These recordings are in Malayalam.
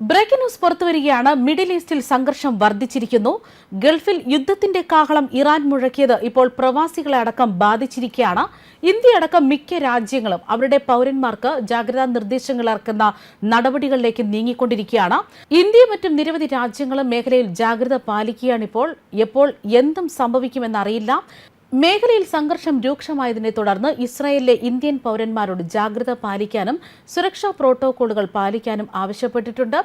Breaking news പുറത്തുവരികയാണ്. മിഡിൽ ഈസ്റ്റിൽ സംഘർഷം വർദ്ധിച്ചിരിക്കുന്നു. ഗൾഫിൽ യുദ്ധത്തിന്റെ കാഹളം ഇറാൻ മുഴക്കിയത് ഇപ്പോൾ പ്രവാസികളെ അടക്കം ബാധിച്ചിരിക്കുകയാണ്. ഇന്ത്യ അടക്കം മിക്ക രാജ്യങ്ങളും അവരുടെ പൗരന്മാർക്ക് ജാഗ്രതാ നിർദ്ദേശങ്ങൾ ഇറക്കുന്ന നടപടികളിലേക്ക് നീങ്ങിക്കൊണ്ടിരിക്കുകയാണ്. ഇന്ത്യയും മറ്റും നിരവധി രാജ്യങ്ങളും മേഖലയിൽ ജാഗ്രത പാലിക്കുകയാണിപ്പോൾ എപ്പോൾ എന്തും സംഭവിക്കുമെന്നറിയില്ല മേഖലയിൽ സംഘർഷം രൂക്ഷമായതിനെ തുടർന്ന് ഇസ്രായേലിലെ ഇന്ത്യൻ പൗരന്മാരോട് ജാഗ്രത പാലിക്കാനും സുരക്ഷാ പ്രോട്ടോകോളുകൾ പാലിക്കാനും ആവശ്യപ്പെട്ടിട്ടുണ്ട്.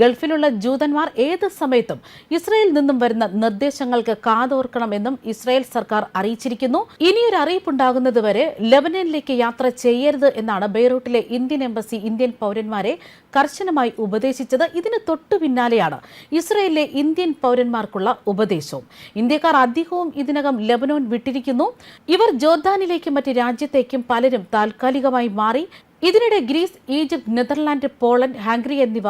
ഗൾഫിലുള്ള ജൂതന്മാർ ഏത് സമയത്തും ഇസ്രായേലിൽ നിന്നും വരുന്ന നിർദ്ദേശങ്ങൾക്ക് കാതോർക്കണമെന്നും ഇസ്രായേൽ സർക്കാർ അറിയിച്ചിരിക്കുന്നു. ഇനിയൊരു അറിയിപ്പുണ്ടാകുന്നതുവരെ ലബനനിലേക്ക് യാത്ര ചെയ്യരുത് എന്നാണ് ബെയ്റൂട്ടിലെ ഇന്ത്യൻ എംബസി ഇന്ത്യൻ പൗരന്മാരെ കർശനമായി ഉപദേശിച്ചത്. ഇതിന് തൊട്ടു പിന്നാലെയാണ് ഇസ്രായേലിലെ ഇന്ത്യൻ പൗരന്മാർക്കുള്ള ഉപദേശവും. ഇന്ത്യക്കാർ അധികവും ഇതിനകം ലബനോൻ വിട്ടിരിക്കുന്നു ഇവർ ജോർദാനിലേക്കും മറ്റ് രാജ്യത്തേക്കും പലരും താൽക്കാലികമായി മാറി ഇതിനിടെ Greece Egypt Netherland Poland Hungary എന്നിവ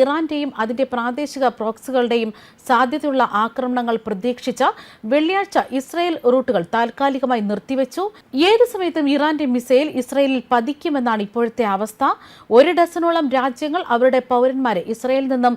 ഇറാന്റെയും അതിന്റെ പ്രാദേശിക പ്രോക്സുകളുടെയും സാധ്യതയുള്ള ആക്രമണങ്ങൾ പ്രതീക്ഷിച്ച വെള്ളിയാഴ്ച ഇസ്രായേൽ റൂട്ടുകൾ താൽക്കാലികമായി നിർത്തിവെച്ചു. ഏത് സമയത്തും ഇറാന്റെ മിസൈൽ ഇസ്രായേലിൽ പതിക്കുമെന്നാണ് ഇപ്പോഴത്തെ അവസ്ഥ. ഒരു ഡസനോളം രാജ്യങ്ങൾ അവരുടെ പൗരന്മാരെ ഇസ്രായേലിൽ നിന്നും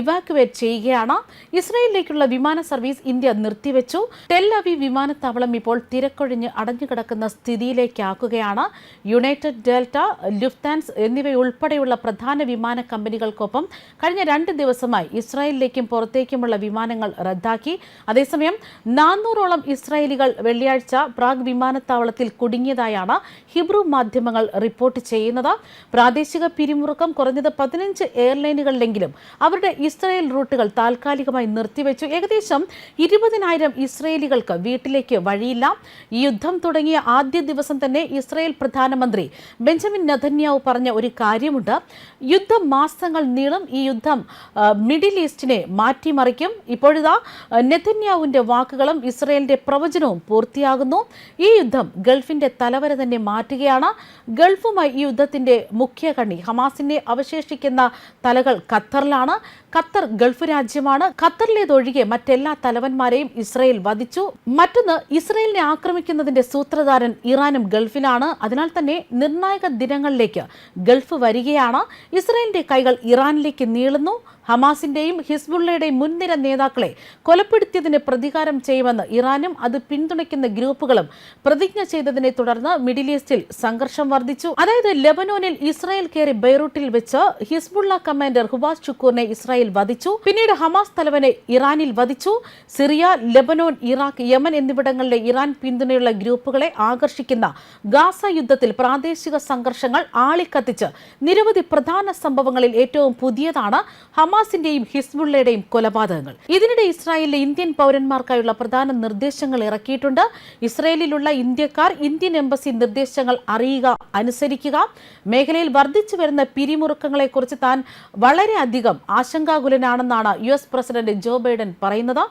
ഇവാക്യുവേറ്റ് ചെയ്യുകയാണ്. ഇസ്രായേലിലേക്കുള്ള വിമാന സർവീസ് ഇന്ത്യ നിർത്തിവെച്ചു. ടെല്ലവി വിമാനത്താവളം ഇപ്പോൾ തിരക്കൊഴിഞ്ഞ് അടഞ്ഞുകിടക്കുന്ന സ്ഥിതിയിലേക്കാക്കുകയാണ്. യുണൈറ്റഡ് ഡെൽറ്റ ലുഫ്താൻസ് എന്നിവയുൾപ്പെടെയുള്ള പ്രധാന വിമാന കമ്പനികൾക്കൊപ്പം കഴിഞ്ഞ രണ്ട് ദിവസമായി ഇസ്രായേലിലേക്കും പുറത്തേക്കുമുള്ള വിമാനങ്ങൾ റദ്ദാക്കി. അതേസമയം നാനൂറോളം ഇസ്രായേലികൾ വെള്ളിയാഴ്ച പ്രാഗ് വിമാനത്താവളത്തിൽ കുടുങ്ങിയതായാണ് ഹിബ്രു മാധ്യമങ്ങൾ റിപ്പോർട്ട് ചെയ്യുന്നത്. പ്രാദേശിക പിരിമുറുക്കം കുറഞ്ഞത് പതിനഞ്ച് എയർലൈനുകളിലെങ്കിലും അവരുടെ ഇസ്രായേൽ റൂട്ടുകൾ താൽക്കാലികമായി നിർത്തിവെച്ചു. ഏകദേശം ഇരുപതിനായിരം ഇസ്രായേലികൾക്ക് വീട്ടിലേക്ക് വഴിയില്ല. യുദ്ധം തുടങ്ങിയ ആദ്യ ദിവസം തന്നെ ഇസ്രായേൽ പ്രധാനമന്ത്രി ബെഞ്ചമിൻ നെതന്യാവു പറഞ്ഞ ഒരു കാര്യമുണ്ട്. യുദ്ധം മാസങ്ങൾ നീളും ഈ യുദ്ധം മിഡിൽ ഈസ്റ്റിനെ മാറ്റിമറിക്കും. ഇപ്പോഴിതാ നെതന്യാവിന്റെ വാക്കുകളും ഇസ്രായേലിന്റെ പ്രവചനവും പൂർത്തിയാകുന്നു. ഈ യുദ്ധം ഗൾഫിന്റെ തലവര തന്നെ മാറ്റുകയാണ്. ഗൾഫുമായി ഈ യുദ്ധത്തിന്റെ മുഖ്യ കണ്ണി ഹമാസിനെ അവശേഷിക്കുന്ന തലകൾ ഖത്തറിലാണ്. ഖത്തർ ഗൾഫ് രാജ്യമാണ്. ഖത്തറിലേതൊഴികെ മറ്റെല്ലാ തലവന്മാരെയും ഇസ്രയേൽ വധിച്ചു. മറ്റൊന്ന് ഇസ്രയേലിനെ ആക്രമിക്കുന്നതിന്റെ സൂത്രധാരൻ ഇറാനും ഗൾഫിലാണ്. അതിനാൽ തന്നെ നിർണായക ദിനങ്ങളിലേക്ക് ഗൾഫ് വരികയാണ്. ഇസ്രായേലിന്റെ കൈകൾ ഇറാനിലേക്ക് നീളുന്നു. ഹമാസിന്റെയും ഹിസ്ബുള്ളയുടെയും മുൻനിര നേതാക്കളെ കൊലപ്പെടുത്തിയതിന് പ്രതികാരം ചെയ്യുമെന്ന് ഇറാനും അത് പിന്തുണയ്ക്കുന്ന ഗ്രൂപ്പുകളും പ്രതിജ്ഞ ചെയ്തതിനെ തുടർന്ന് മിഡിൽ ഈസ്റ്റിൽ സംഘർഷം വർദ്ധിച്ചു. അതായത് ലെബനോനിൽ ഇസ്രായേൽ കയറി ബെയ്റൂട്ടിൽ വെച്ച് ഹിസ്ബുള്ള കമാൻഡർ ഹുബാസ് ചുക്കൂറിനെ ഇസ്രായേൽ വധിച്ചു. പിന്നീട് ഹമാസ് തലവനെ ഇറാനിൽ വധിച്ചു. സിറിയ ലെബനോൻ ഇറാഖ് യമൻ എന്നിവിടങ്ങളിലെ ഇറാൻ പിന്തുണയുള്ള ഗ്രൂപ്പുകളെ ആകർഷിക്കുന്ന ഗാസ യുദ്ധത്തിൽ പ്രാദേശിക സംഘർഷങ്ങൾ ആളിക്കത്തിച്ച് നിരവധി പ്രധാന സംഭവങ്ങളിൽ ഏറ്റവും പുതിയതാണ് ഹമാസിന്റെയും ഹിസ്ബുള്ളയുടെയും കൊലപാതകങ്ങൾ. ഇതിനിടെ ഇസ്രായേലിലെ ഇന്ത്യൻ പൗരന്മാർക്കായുള്ള പ്രധാന നിർദ്ദേശങ്ങൾ ഇറക്കിയിട്ടുണ്ട്. ഇസ്രായേലിലുള്ള ഇന്ത്യക്കാർ ഇന്ത്യൻ എംബസി നിർദ്ദേശങ്ങൾ അറിയുക അനുസരിക്കുക. മേഖലയിൽ വർദ്ധിച്ചു വരുന്ന പിരിമുറുക്കങ്ങളെക്കുറിച്ച് താൻ വളരെയധികം ആശങ്കാകുലനാണെന്നാണ് U S president Joe Biden പറയുന്നത്.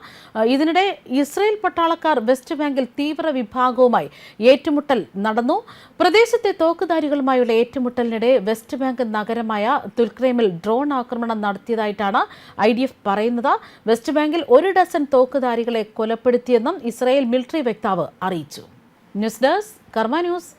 ഇതിനിടെ ഇസ്രായേൽ പട്ടാളക്കാർ വെസ്റ്റ് ബാങ്കിൽ തീവ്ര വിഭാഗവുമായി ഏറ്റുമുട്ടൽ നടന്നു. പ്രദേശത്തെ തോക്കുധാരികളുമായുള്ള ഏറ്റുമുട്ടലിനിടെ വെസ്റ്റ് ബാങ്ക് നഗരമായ തുൽക്രേമിൽ ഡ്രോൺ ആക്രമണം നടത്തിയതായിട്ടാണ് ഐ ഡി എഫ് പറയുന്നത്. വെസ്റ്റ് ബാങ്കിൽ ഒരു ഡസൻ തോക്കുധാരികളെ കൊലപ്പെടുത്തിയെന്നും ഇസ്രായേൽ മിലിറ്ററി വക്താവ് അറിയിച്ചു. News desk Karma news.